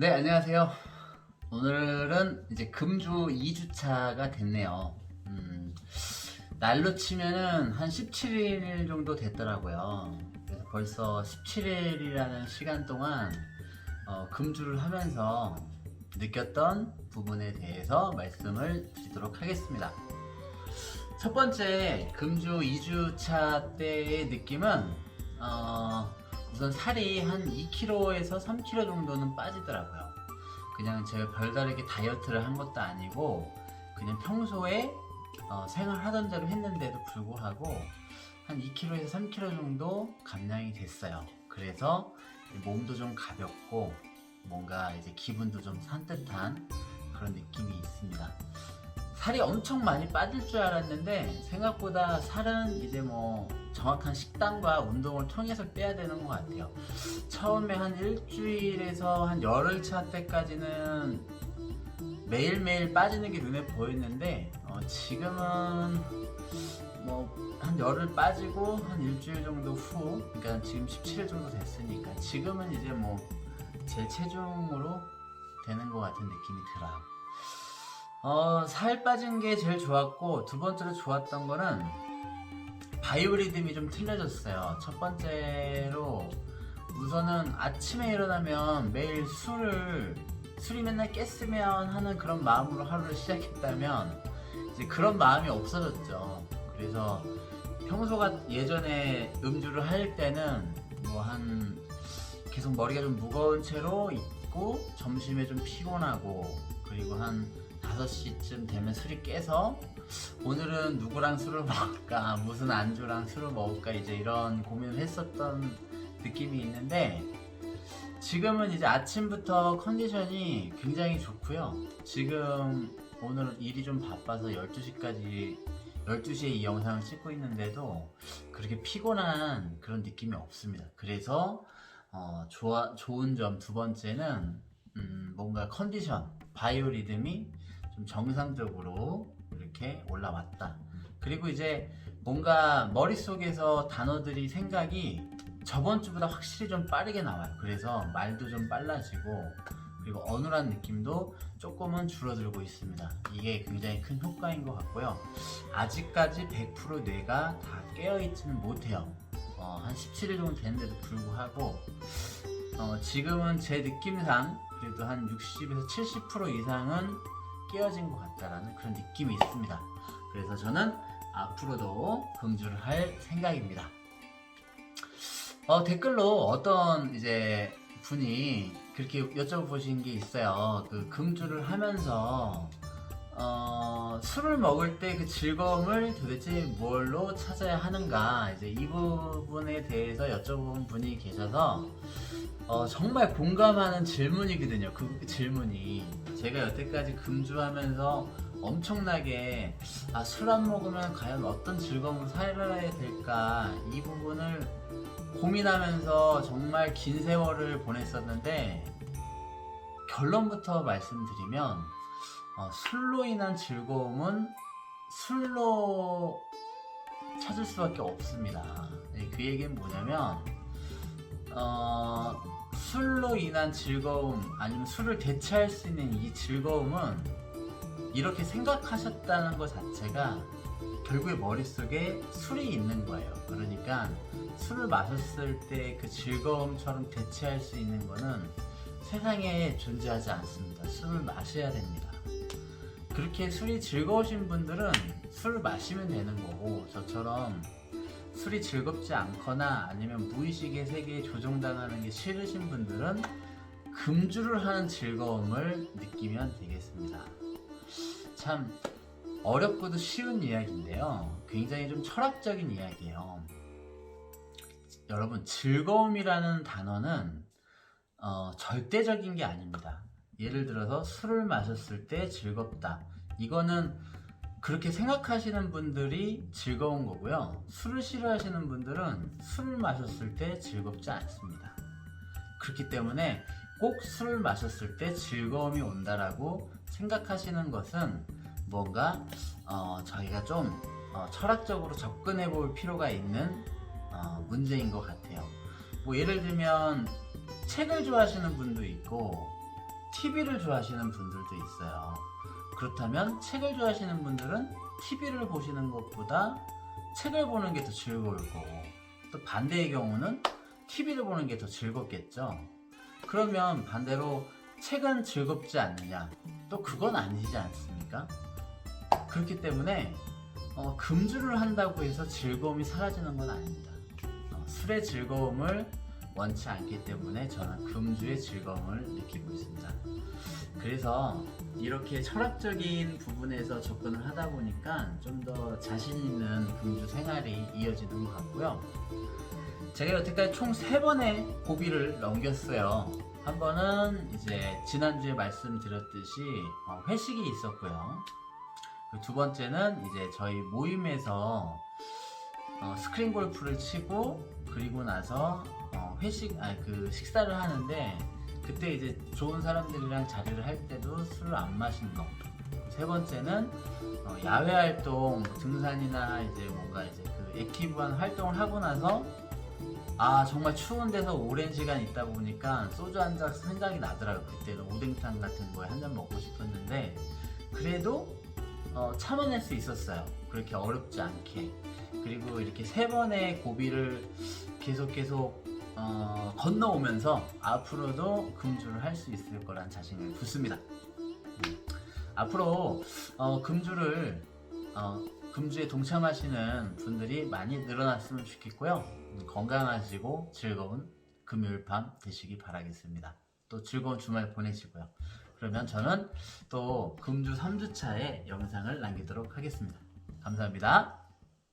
네, 안녕하세요. 오늘은 이제 금주 2주차가 됐네요. 음, 날로 치면은 한 17일 정도 됐더라고요. 그래서 벌써 17일이라는 시간 동안 어, 금주를 하면서 느꼈던 부분에 대해서 말씀을 드리도록 하겠습니다. 첫 번째 금주 2주차 때의 느낌은 어, 우선 살이 한 2kg에서 3kg 정도는 빠지더라고요. 그냥 제가 별다르게 다이어트를 한 것도 아니고 그냥 평소에 어, 생활하던 대로 했는데도 불구하고 한 2kg에서 3kg 정도 감량이 됐어요. 그래서 몸도 좀 가볍고 뭔가 이제 기분도 좀 산뜻한 그런 느낌이 있습니다. 살이 엄청 많이 빠질 줄 알았는데 생각보다 살은 이제 뭐 정확한 식단과 운동을 통해서 빼야 되는 것 같아요. 처음에 한 일주일에서 한 열흘 차 때까지는 매일매일 빠지는 게 눈에 보였는데 어, 지금은 뭐 한 열흘 빠지고 한 일주일 정도 후 그러니까 지금 17일 정도 됐으니까 지금은 이제 뭐 제 체중으로 되는 것 같은 느낌이 들어요. 어, 살 빠진 게 제일 좋았고 두 번째로 좋았던 거는 바이오리듬이 좀 틀려졌어요. 첫 번째로 우선은 아침에 일어나면 매일 술을 술이 맨날 깼으면 하는 그런 마음으로 하루를 시작했다면 이제 그런 마음이 없어졌죠. 그래서 평소가 예전에 음주를 할 때는 뭐 한 계속 머리가 좀 무거운 채로 있고 점심에 좀 피곤하고 그리고 한 5시쯤 되면 술이 깨서 오늘은 누구랑 술을 먹을까 무슨 안주랑 술을 먹을까 이제 이런 고민을 했었던 느낌이 있는데 지금은 이제 아침부터 컨디션이 굉장히 좋고요. 지금 오늘 일이 좀 바빠서 12시까지 12시에 이 영상을 찍고 있는데도 그렇게 피곤한 그런 느낌이 없습니다. 그래서 어, 좋아, 좋은 점 두 번째는 음, 뭔가 컨디션 바이오리듬이 좀 정상적으로 이렇게 올라왔다. 그리고 이제 뭔가 머릿속에서 단어들이 생각이 저번 주보다 확실히 좀 빠르게 나와요. 그래서 말도 좀 빨라지고 그리고 어눌한 느낌도 조금은 줄어들고 있습니다. 이게 굉장히 큰 효과인 것 같고요. 아직까지 100% 뇌가 다 깨어있지는 못해요. 어, 한 17일 정도 됐는데도 불구하고 어, 지금은 제 느낌상 그래도 한 60에서 70% 이상은 깨어진 것 같다라는 그런 느낌이 있습니다. 그래서 저는 앞으로도 금주를 할 생각입니다. 어, 댓글로 어떤 이제 분이 그렇게 여쭤보신 게 있어요. 그 금주를 하면서 어, 술을 먹을 때 그 즐거움을 도대체 뭘로 찾아야 하는가 이제 이 부분에 대해서 여쭤본 분이 계셔서 어, 정말 공감하는 질문이거든요. 그 질문이 제가 여태까지 금주하면서 엄청나게 아, 술 안 먹으면 과연 어떤 즐거움을 살아야 될까 이 부분을 고민하면서 정말 긴 세월을 보냈었는데 결론부터 말씀드리면 어, 술로 인한 즐거움은 술로 찾을 수밖에 없습니다. 네, 그 얘기는 뭐냐면 어, 술로 인한 즐거움 아니면 술을 대체할 수 있는 이 즐거움은 이렇게 생각하셨다는 것 자체가 결국에 머릿속에 술이 있는 거예요. 그러니까 술을 마셨을 때 그 즐거움처럼 대체할 수 있는 거는 세상에 존재하지 않습니다. 술을 마셔야 됩니다. 그렇게 술이 즐거우신 분들은 술을 마시면 되는 거고 저처럼 술이 즐겁지 않거나 아니면 무의식의 세계에 조종당하는 게 싫으신 분들은 금주를 하는 즐거움을 느끼면 되겠습니다. 참 어렵고도 쉬운 이야기인데요. 굉장히 좀 철학적인 이야기예요. 여러분 즐거움이라는 단어는 어, 절대적인 게 아닙니다. 예를 들어서 술을 마셨을 때 즐겁다. 이거는 그렇게 생각하시는 분들이 즐거운 거고요. 술을 싫어하시는 분들은 술을 마셨을 때 즐겁지 않습니다. 그렇기 때문에 꼭 술을 마셨을 때 즐거움이 온다라고 생각하시는 것은 뭔가 어, 저희가 좀 어, 철학적으로 접근해 볼 필요가 있는 어, 문제인 것 같아요. 뭐 예를 들면 책을 좋아하시는 분도 있고 TV를 좋아하시는 분들도 있어요. 그렇다면 책을 좋아하시는 분들은 TV를 보시는 것보다 책을 보는 게 더 즐거울 거고 또 반대의 경우는 TV를 보는 게 더 즐겁겠죠. 그러면 반대로 책은 즐겁지 않느냐? 또 그건 아니지 않습니까? 그렇기 때문에 어, 금주를 한다고 해서 즐거움이 사라지는 건 아닙니다. 어, 술의 즐거움을 원치 않기 때문에 저는 금주의 즐거움을 느끼고 있습니다. 그래서 이렇게 철학적인 부분에서 접근을 하다 보니까 좀 더 자신 있는 금주 생활이 이어지는 것 같고요. 제가 여태까지 총 세 번의 고비를 넘겼어요. 한 번은 이제 지난주에 말씀드렸듯이 어, 회식이 있었고요. 그두 번째는 이제 저희 모임에서 어, 스크린 골프를 치고 그리고 나서 어, 회식 아니 그 식사를 하는데 그때 이제 좋은 사람들이랑 자리를 할 때도 술을 안 마시는 거. 세 번째는 어, 야외 활동 등산이나 이제 뭔가 이제 그 액티브한 활동을 하고 나서 아 정말 추운 데서 오랜 시간 있다 보니까 소주 한 잔 생각이 나더라고요. 그때는 오뎅탕 같은 거에 한 잔 먹고 싶었는데 그래도 어, 참아낼 수 있었어요. 그렇게 어렵지 않게. 그리고 이렇게 세 번의 고비를 계속 계속 어, 건너오면서 앞으로도 금주를 할 수 있을 거란 자신을 붙습니다. 음. 앞으로 어, 금주를 어, 금주에 동참하시는 분들이 많이 늘어났으면 좋겠고요. 음, 건강하시고 즐거운 금요일 밤 되시기 바라겠습니다. 또 즐거운 주말 보내시고요. 그러면 저는 또 금주 3주차의 영상을 남기도록 하겠습니다. 감사합니다.